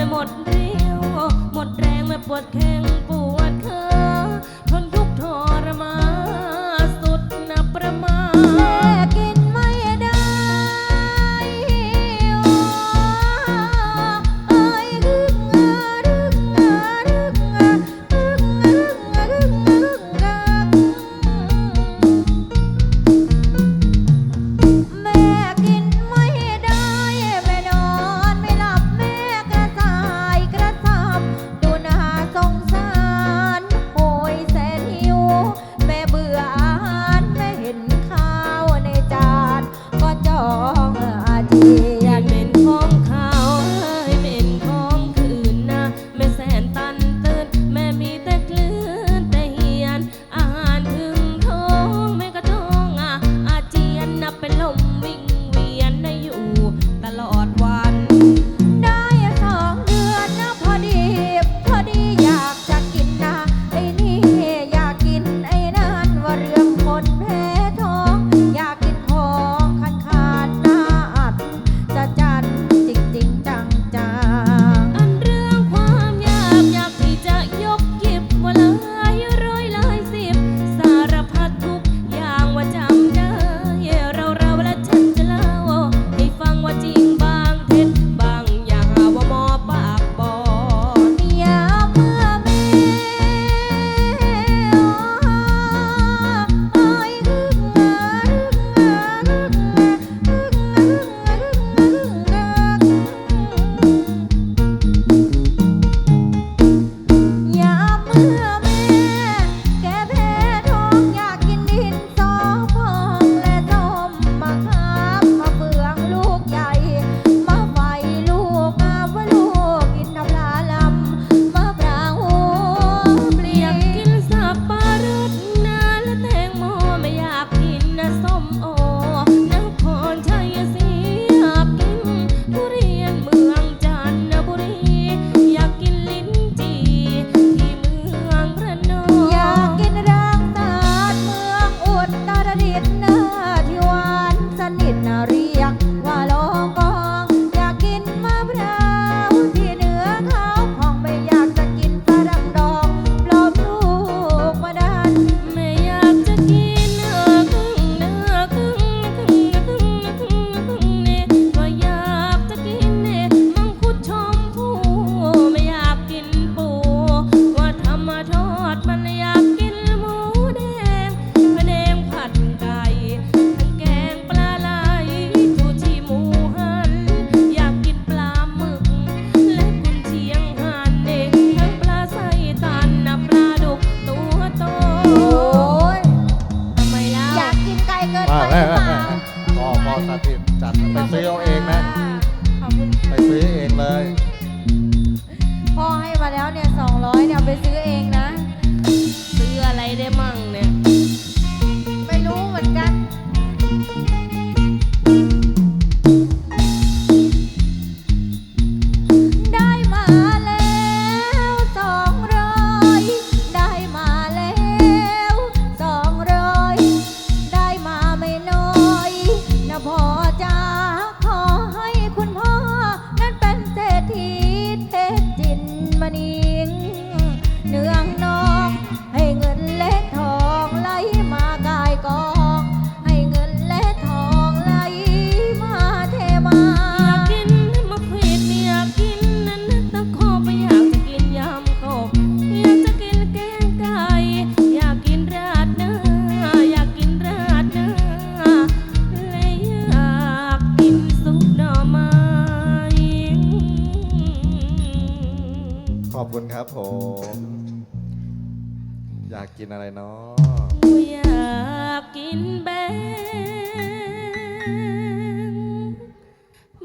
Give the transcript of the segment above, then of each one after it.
ไม่หมดเรี่ยวหมดแรงไม่ปวดแข้งปวด พ่อพ่อสาธิตจัดไปซื้อเอาเองนะ ขอบคุณไปซื้อเองเลย พ่อให้มาแล้วเนี่ยสองร้อยเนี่ยเอาไปซื้อเองนะ คุณครับผม อยากกินอะไรเนาะอยากกินแบง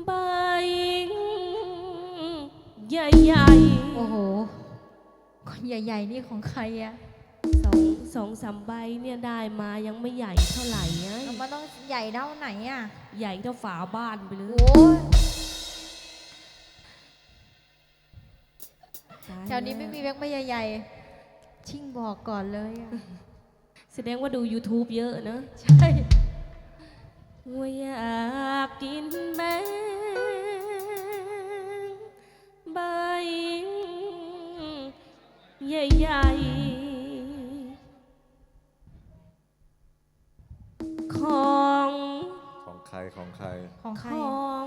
ใบใหญ่ๆโอ้โห คนใหญ่ ๆ นี่ของใครอะสองสองสามใบเนี่ยได้มายังไม่ใหญ่เท่าไหร่ไงมันต้องใหญ่เท่าไหนอะใหญ่เท่าฝาบ้านไปเลยโอ้ย แถวนี้ไม่มีแบงค์ใบใหญ่ๆ ชิ่งบอกก่อนเลยอะแสดงว่าดู YouTube เยอะนะใช่ว่าอยากกินแบงใบใหญ่ๆ ของของใครของใครของใคขรออะง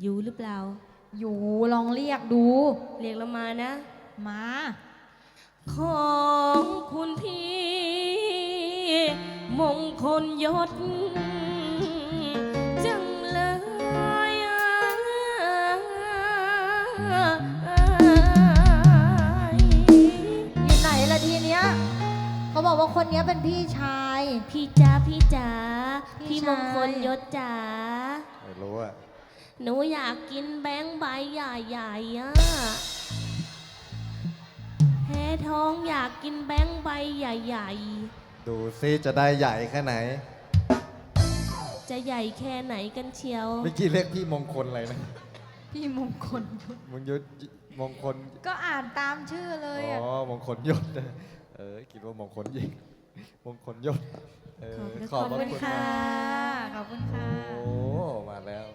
อยู่หรือเปล่า อยู่ลองเรียกดู เรียกเรามานะ มา ของคุณพี่ มงคลยศ จังเลยอะอยู่ไหนล่ะทีเนี้ยเขาบอกว่าคนเนี้ยเป็นพี่ชาย พี่จ๋าพี่จ๋าพี่พี่ชายมงคลยศจ๋าไม่รู้อะ หนูอยากกินแบงค์ใบใหญ่ๆอะแพ้ท้องอยากกินแบงค์ใบใหญ่ดูซิจะได้ใหญ่แค่ไหน ๆ จะใหญ่แค่ไหนกันเชียว เมื่อกี้เรียกพี่มงคลอะไรนะพี่มงคลมงยุทธมงคล ก็อ่านตามชื่อเลยอะอ๋อ มงคลยศนะเออคิดว่ามงคลยิงมงคลยศเออขขออบบพคุระณคุณค่ะ มากขอบคุณค่ะ โอ้ มาแล้ว